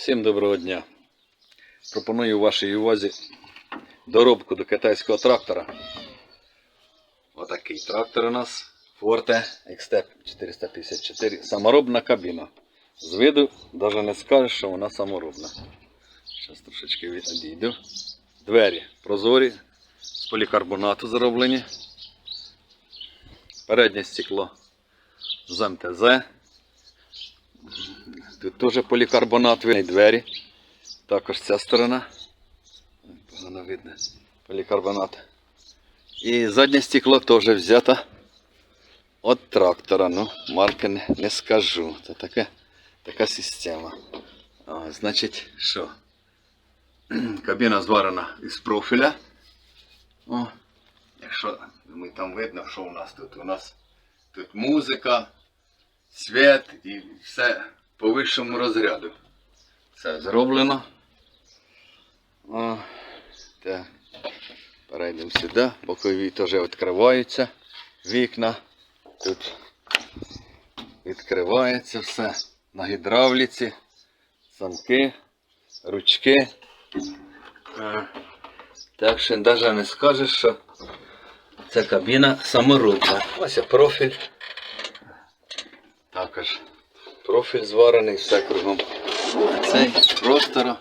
Всім доброго дня. Пропоную вашій увазі доробку до китайського трактора. Отакий трактор у нас Forte Xtep 454. Саморобна кабіна. З виду навіть не скажеш, що вона саморобна. Зараз трошечки відійду. Двері прозорі, з полікарбонату зроблені. Переднє стекло з МТЗ. Тут теж полікарбонат видно, і двері. Також ця сторона. Погано видно. Полікарбонат. І заднє стекло теж взято від трактора. Ну, марки не, не скажу. Це таке, така система. А, значить, що? Кабіна зварена із профіля. О, якщо ми там видно, що у нас тут. У нас тут музика, світ і все По вищому розряду. Все зроблено. О, так. Перейдемо сюди. Бокові теж відкриваються вікна. Тут відкривається все на гідравліці, замки, ручки. Так що навіть не скажеш, що це кабіна саморобна. Ось профіль. Також профіль зварений, все кругом. А Цей простора,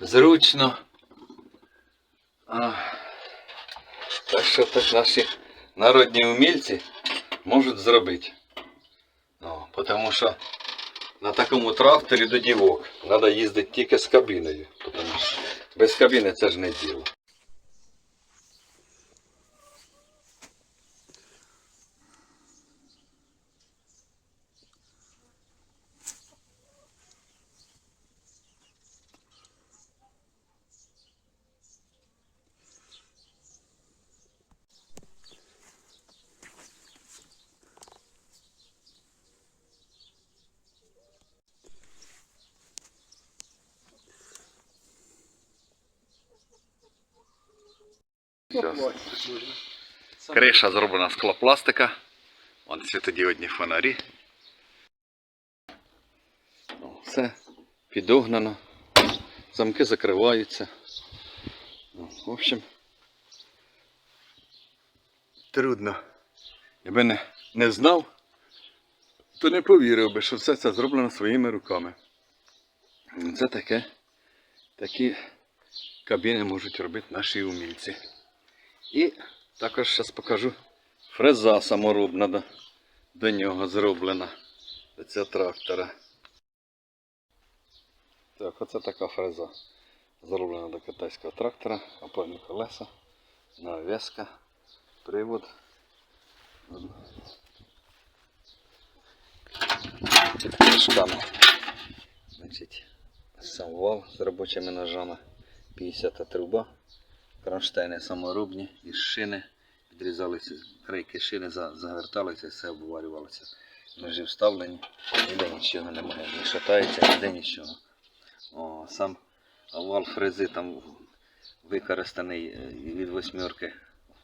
зручно. А, так що так наші народні умільці можуть зробити. Ну, тому що на такому тракторі до дівок треба їздити тільки з кабіною. Тому що без кабіни це ж не діло. Криша зроблена з склопластика. Вон світодіодні фонарі. Все підогнано. Замки закриваються. В общем, трудно. Якби не, не знав, то не повірив би, що все це зроблено своїми руками. Це таке. Такі кабіни можуть робити наші умільці. І також зараз покажу фреза саморобна до, нього зроблена. До цього трактора. Так, оце така фреза. Зроблена до китайського трактора, опорні колеса, нав'язка, привод. Шками. Значить, сам вал з робочими ножами, 50 труба. Кронштейни саморобні із шини. Підрізалися крайки шини, за- загорталися, все обварювалося. Ножі вставлені, ніде нічого немає, не шатається, ніде нічого. О, сам вал фрези там використаний е, від восьмерки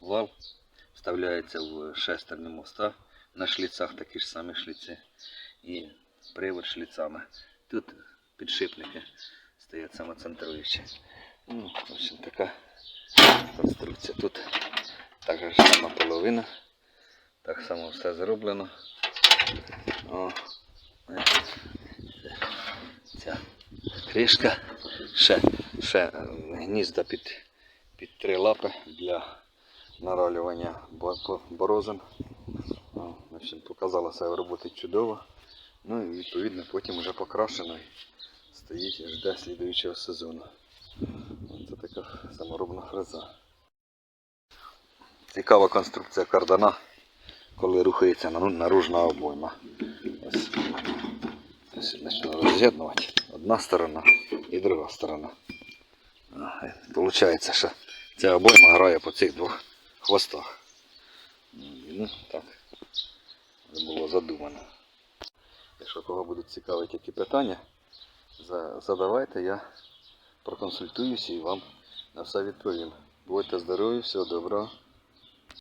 вал. Вставляється в шестерні моста. На шліцах такі ж самі шліці. І привод шліцами. Тут підшипники стоять самоцентруючі. Ну, в общем, така конструкція. Тут також сама половина. Так само все зроблено. О, ця кришка. Ще, ще гнізда під, під три лапи для наролювання бо- бо- в общем, показала себе роботи чудово. Ну і відповідно потім вже покрашено стоїть і жде слідуючого сезону. Це така саморобна фреза. Цікава конструкція кардана, коли рухається наружна обойма. Ось. Ось почну роз'єднувати. Одна сторона і друга сторона. Получається, що ця обойма грає по цих двох хвостах. Ну, так. Було задумано. Якщо кого будуть цікавити які питання, задавайте, я проконсультуюся і вам на все відповім. Будьте здорові, всього доброго.